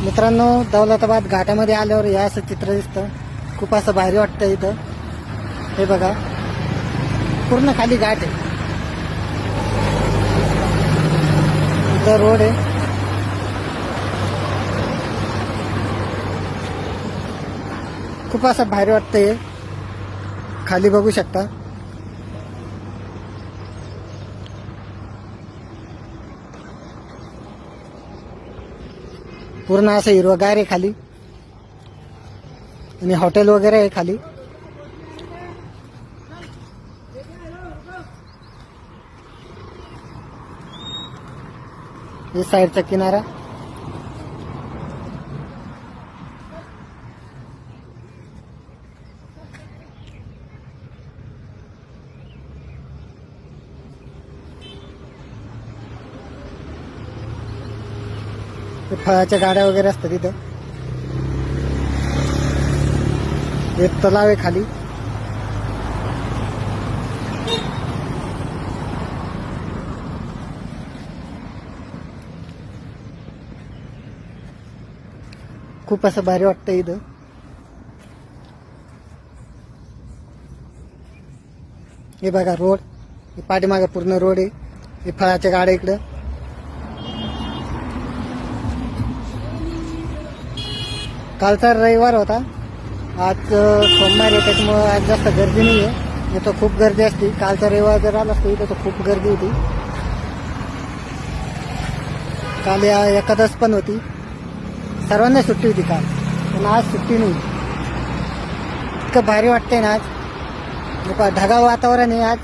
मित्रांनो दौलताबाद घाटामध्ये आल्यावर हे असं चित्र दिसतं. खूप असं भारी वाटतं इथं. हे बघा. पूर्ण खाली घाट आहे. इथं रोड आहे. खूप असं भारी वाटतंय. खाली बघू शकता. पूर्ण असं हिरवगार आहे खाली. आणि हॉटेल वगैरे आहे खाली. हे साईडचा किनारा. फळाच्या गाड्या वगैरे असतात तिथं एक तलाव आहे खाली. खूप असं भारी वाटतं इथं. हे बघा रोड. हे पाठीमागे पूर्ण रोड आहे. हे फळाच्या गाड्या इकडं. कालचा रविवार होता. आज सोमवार आहे त्याच्यामुळं आज जास्त गर्दी नाही आहे इथं खूप गर्दी असते. कालचा रविवार जर आला असतो इथं तर खूप गर्दी होती. काल या एकादश पण होती. सर्वांना सुट्टी होती काल. पण आज सुट्टी नाही. इतकं भारी वाटतंय ना आज. ढगाळ वातावरण आहे आज.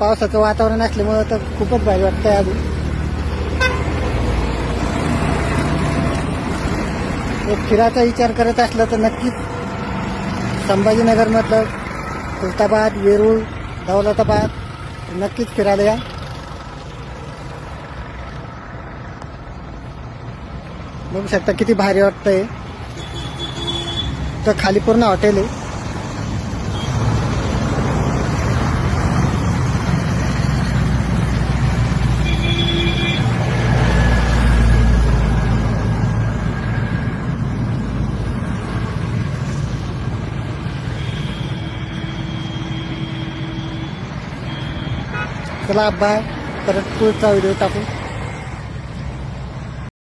पावसाचं वातावरण असल्यामुळं तर खूपच भारी वाटतंय अजून फिरायचा विचार करत असलं तर नक्कीच संभाजीनगरमधलं खुलताबाद वेरूळ दौलताबाद नक्कीच फिरायला या. बघू शकता किती भारी वाटतंय. तर खाली पूर्ण हॉटेल आहे. चला बाय परत पुढचा व्हिडिओ टाकू.